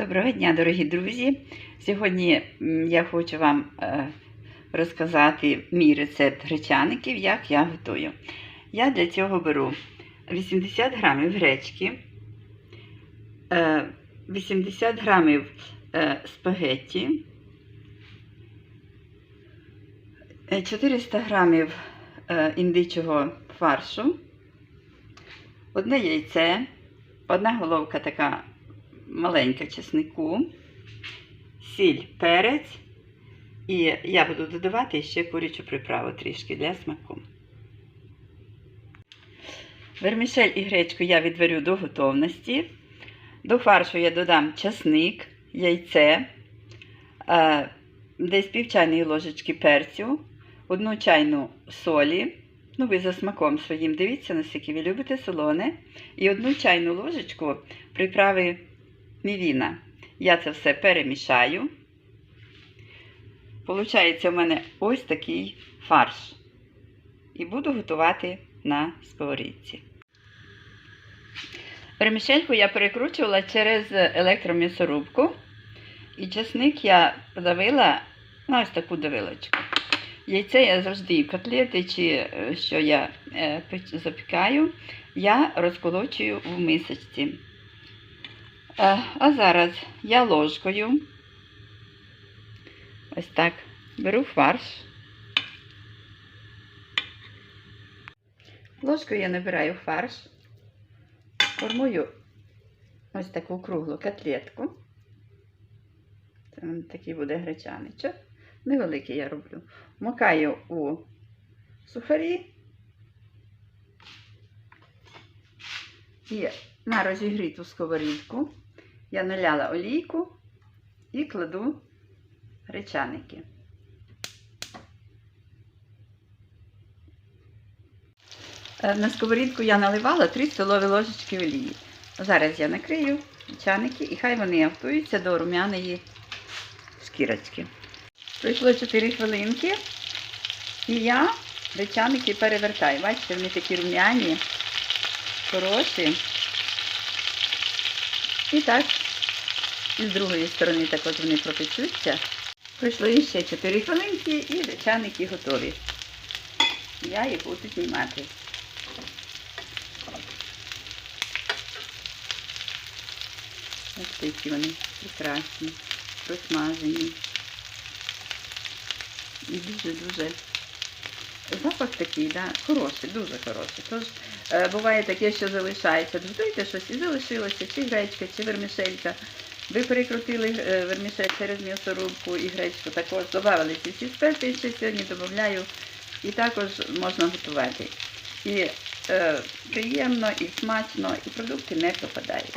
Доброго дня, дорогі друзі! Сьогодні я хочу вам е, розказати мій рецепт гречаників, як я готую. Я для цього беру 80 грамів гречки, е, 80 грамів е, спагетті, е, 400 грамів е, індичого фаршу, одне яйце, одна головка така маленька чеснику, сіль, перець. І я буду додавати ще курячу приправу трішки для смаку. Вермішель і гречку я відварю до готовності. До фаршу я додам часник, яйце, е, десь пів чайної ложечки перцю, одну чайну солі. Ну, ви за смаком своїм дивіться, наскільки ви любите солоне. І одну чайну ложечку приправи мівіна. Я це все перемішаю. Получається в мене ось такий фарш. І буду готувати на сковорідці. Перемішельку я перекручувала через електром'ясорубку. І чесник я подавила на ось таку давилочку. Яйце я завжди котлети, чи е, що я е, запікаю, я розколочую в мисочці. А зараз я ложкою ось так беру фарш. Ложкою я набираю фарш, формую ось таку круглу котлетку. Це такий буде гречаничок. Невеликий я роблю. Макаю у сухарі і на розігріту сковорідку я наляла олійку і кладу гречаники. Е, На сковорідку я наливала 3 столові ложечки олії. Зараз я накрию гречаники і хай вони готуються до румяної шкірочки. Пройшло 4 хвилинки, і я гречаники перевертаю. Бачите, вони такі рум'яні, хороші. І так, і з другої сторони так от вони пропечуться. Пройшло ще 4 хвилинки і гречаники готові. Я їх буду знімати. Ось такі вони прекрасні, просмажені. І дуже-дуже запах такий, да, хороший, дуже хороший. Тож буває таке, що залишається. Готуєте щось і залишилося, чи гречка, чи вермішелька. Ви перекрутили е, вермішель через м'ясорубку і гречку також. Додали ці всі спеції, ще сьогодні додаю. І також можна готувати. І е, приємно, і смачно, і продукти не пропадають.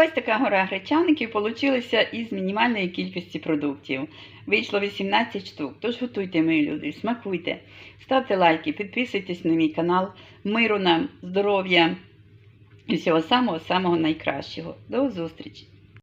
Ось така гора гречаників получилася із мінімальної кількості продуктів. Вийшло 18 штук. Тож готуйте, мої люди, смакуйте, ставте лайки, підписуйтесь на мій канал. Миру нам, здоров'я і всього самого самого найкращого. До зустрічі!